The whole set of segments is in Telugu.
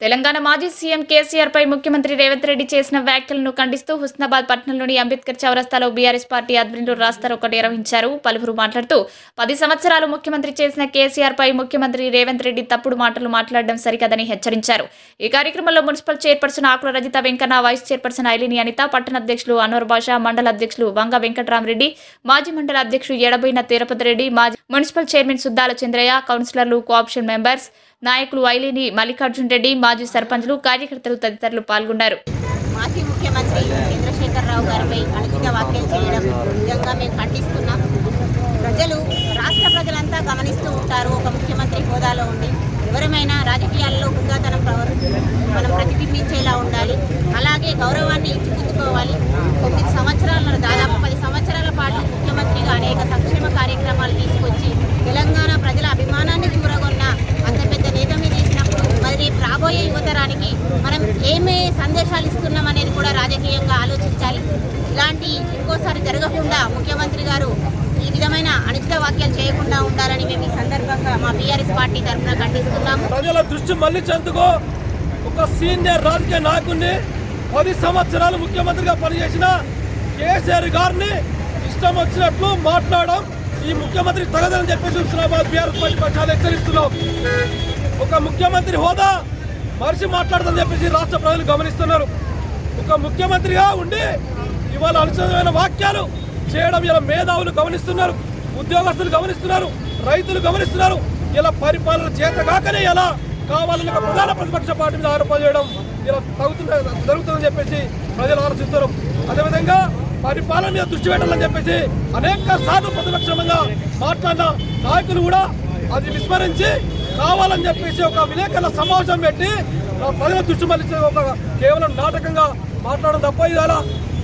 తెలంగాణ మాజీ సీఎం కేసీఆర్ పై ముఖ్యమంత్రి రేవంత్ రెడ్డి చేసిన వ్యాఖ్యలను ఖండిస్తూ హుస్నాబాద్ పట్టణంలోని అంబేద్కర్ చౌరస్తాలో బీఆర్ఎస్ పార్టీ ఆధ్వర్యంలో రాస్తారోకటి నిర్వహించారు. పలువురు మాట్లాడుతూ పది సంవత్సరాలు ముఖ్యమంత్రి చేసిన కేసీఆర్ పై ముఖ్యమంత్రి రేవంత్ రెడ్డి తప్పుడు మాటలు మాట్లాడడం సరికదని హెచ్చరించారు. ఈ కార్యక్రమంలో municipal chairperson Akula Rajitha Venkanna vice chairperson Ailini Anitha పట్టణ అధ్యక్షులు అన్వర్ బాషా మండల అధ్యక్షులు వంగ వెంకటరామరెడ్డి మాజీ మండల అధ్యక్షుడు ఎడబోయిన తిరుపతి రెడ్డి మాజీ మున్సిపల్ చైర్మన్ సుద్దాల చంద్రయ్య కౌన్సిలర్లు కోఆప్షన్ మెంబర్స్ నాయకులు ఐలిని మల్లికార్జున్ రెడ్డి మాజీ సర్పంచ్లు కార్యకర్తలు తదితరులు పాల్గొన్నారు. మాజీ ముఖ్యమంత్రి చంద్రశేఖరరావు గారిపై అనుచిత వ్యాఖ్యలు చేయడం నిజంగా మేము ఖండిస్తున్నాం. ప్రజలు రాష్ట్ర ప్రజలంతా గమనిస్తూ ఉంటారు ఒక ముఖ్యమంత్రి హోదాలో ఉండి. ఎవరమైనా రాజకీయాల్లో హుందాతనం ప్రవర్తన మనం ప్రతిబింబించేలా ఉండాలి. అలాగే గౌరవాన్ని ఇలాంటి ఇంకోసారి జరగకుండా ముఖ్యమంత్రి గారు ఈ విధమైన అనుచిత వాక్యాలు చేయకుండా ఉండాలని మేము ఈ సందర్భంగా మా బీఆర్ఎస్ పార్టీ తరఫున ఖండిస్తున్నాము. ప్రజల దృష్టి మళ్ళించేందుకు ఒక సీనియర్ రాజకీయ నాయకుడిని పది సంవత్సరాలు ముఖ్యమంత్రిగా పనిచేసిన కేసీఆర్ గారిని ఇష్టం వచ్చినట్లు మాట్లాడడం ఈ ముఖ్యమంత్రి తగదని చెప్పేసి చూస్తున్నాం. బీఆర్ఎస్ పార్టీ పక్షాలు హెచ్చరిస్తున్నాం. ఒక ముఖ్యమంత్రి హోదా మనిషి మాట్లాడదని చెప్పేసి రాష్ట్ర ప్రజలు గమనిస్తున్నారు. ఒక ముఖ్యమంత్రిగా ఉండి ఇవాళ అనుచితమైన వాక్యాలు చేయడం ఇలా మేధావులు గమనిస్తున్నారు ఉద్యోగస్తులు గమనిస్తున్నారు రైతులు గమనిస్తున్నారు. ఇలా పరిపాలన చేత కాకనే కావాలని ప్రధాన ప్రతిపక్ష పార్టీ మీద ఆరోపణ చేయడం ఇలా తగ్గుతుంది జరుగుతుందని చెప్పేసి ప్రజలు ఆలోచిస్తారు అదేవిధంగా పరిపాలన మీద దృష్టి పెట్టాలని చెప్పేసి అనేక సార్లు ప్రతిపక్షంగా మాట్లాడిన నాయకులు కూడా అది విస్మరించి కావాలని చెప్పేసి ఒక విలేకరుల సమావేశం పెట్టి ప్రజల దృష్టి మళ్ళించే ఒక కేవలం నాటకంగా మాట్లాడడం తప్ప ఇవాళ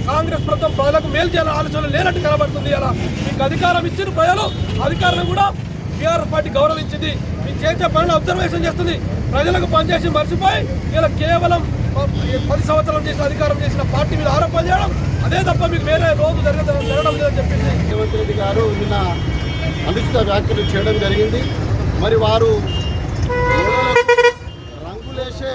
కాంగ్రెస్ ప్రభుత్వం ప్రజలకు మేలు చేయాలని ఆలోచన లేనట్టు కనబడుతుంది అలా మీకు అధికారం ఇచ్చిన ప్రజలు అధికారులు కూడా టీఆర్ఎస్ పార్టీ గౌరవించింది. మీరు చేసే పనులు అబ్జర్వేషన్ చేస్తుంది. ప్రజలకు పనిచేసి మర్చిపోయి ఇలా కేవలం పది సంవత్సరాలు చేసిన అధికారం చేసిన పార్టీ మీద ఆరోపణ చేయడం అదే తప్ప మీకు వేరే రోజు జరగదు జరగడం లేదని చెప్పింది రేవంత్ రెడ్డి గారు నిన్న అనుచిత వ్యాఖ్యలు చేయడం జరిగింది. మరి వారు రంగులేసే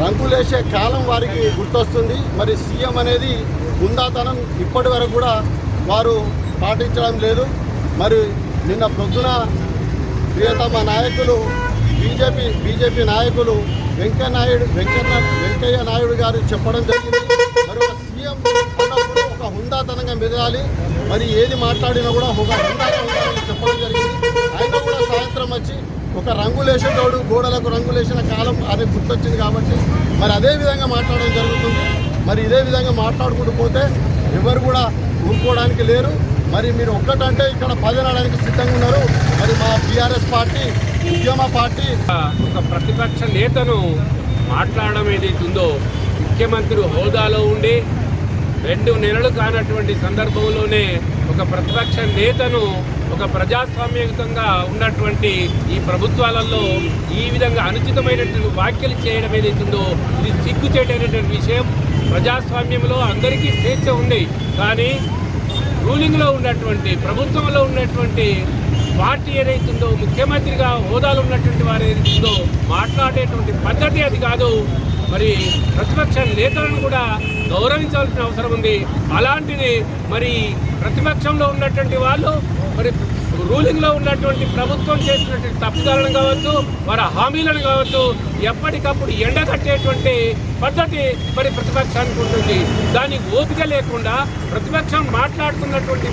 రంగులేసే కాలం వారికి గుర్తొస్తుంది. మరి సీఎం అనేది హుందాతనం ఇప్పటి వరకు కూడా వారు పాటించడం లేదు. మరి నిన్న ప్రొద్దున ప్రియతమ నాయకులు బీజేపీ బీజేపీ నాయకులు వెంకయ్య నాయుడు వెంకన్న వెంకయ్య నాయుడు గారు చెప్పడం జరిగింది. మరి ఒక సీఎం అన్నప్పుడు ఒక హుందాతనంగా మెదగాలి మరి ఏది మాట్లాడినా కూడా ఒక హుందాతనంగా చెప్పడం జరిగింది. సాయంత్రం వచ్చి ఒక రంగులేసేటోడు గోడలకు రంగులేసిన కాలం అది గుర్తొచ్చింది కాబట్టి మరి అదే విధంగా మాట్లాడడం జరుగుతుంది. మరి ఇదే విధంగా మాట్లాడుకుంటూ పోతే ఎవరు కూడా ఊరుకోవడానికి లేరు. మరి మీరు ఒక్కటంటే ఇక్కడ పదనడానికి సిద్ధంగా ఉన్నారు. మరి మా బీఆర్ఎస్ పార్టీ ఉద్యమ పార్టీ. ఒక ప్రతిపక్ష నేతను మాట్లాడడం ఏదైతే ఉందో ముఖ్యమంత్రి హోదాలో ఉండి రెండు నెలలు కానటువంటి సందర్భంలోనే ఒక ప్రతిపక్ష నేతను ఒక ప్రజాస్వామ్యయుతంగా ఉన్నటువంటి ఈ ప్రభుత్వాలలో ఈ విధంగా అనుచితమైనటువంటి వ్యాఖ్యలు చేయడం ఏదైతుందో ఇది సిగ్గుచేటైనటువంటి విషయం. ప్రజాస్వామ్యంలో అందరికీ స్వేచ్ఛ ఉంది. కానీ రూలింగ్లో ఉన్నటువంటి ప్రభుత్వంలో ఉన్నటువంటి పార్టీ ఏదైతుందో ముఖ్యమంత్రిగా హోదాలు ఉన్నటువంటి వారు ఏదైతుందో మాట్లాడేటువంటి పద్ధతి అది కాదు. మరి ప్రతిపక్ష నేతలను కూడా గౌరవించాల్సిన అవసరం ఉంది. అలాంటిది మరి ప్రతిపక్షంలో ఉన్నటువంటి వాళ్ళు మరి రూలింగ్లో ఉన్నటువంటి ప్రభుత్వం చేసినటువంటి తప్పుదాలను కావచ్చు వారి హామీలను కావచ్చు ఎప్పటికప్పుడు ఎండగట్టేటువంటి పద్ధతి మరి ప్రతిపక్షానికి ఉంటుంది. దానికి ఓపిక లేకుండా ప్రతిపక్షం మాట్లాడుతున్నటువంటి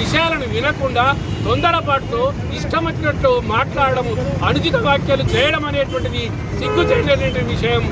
విషయాలను వినకుండా తొందరపాటుతో ఇష్టం వచ్చినట్లు మాట్లాడడం అనుచిత వ్యాఖ్యలు చేయడం అనేటువంటిది సిగ్గు చేయలేనటువంటి విషయం.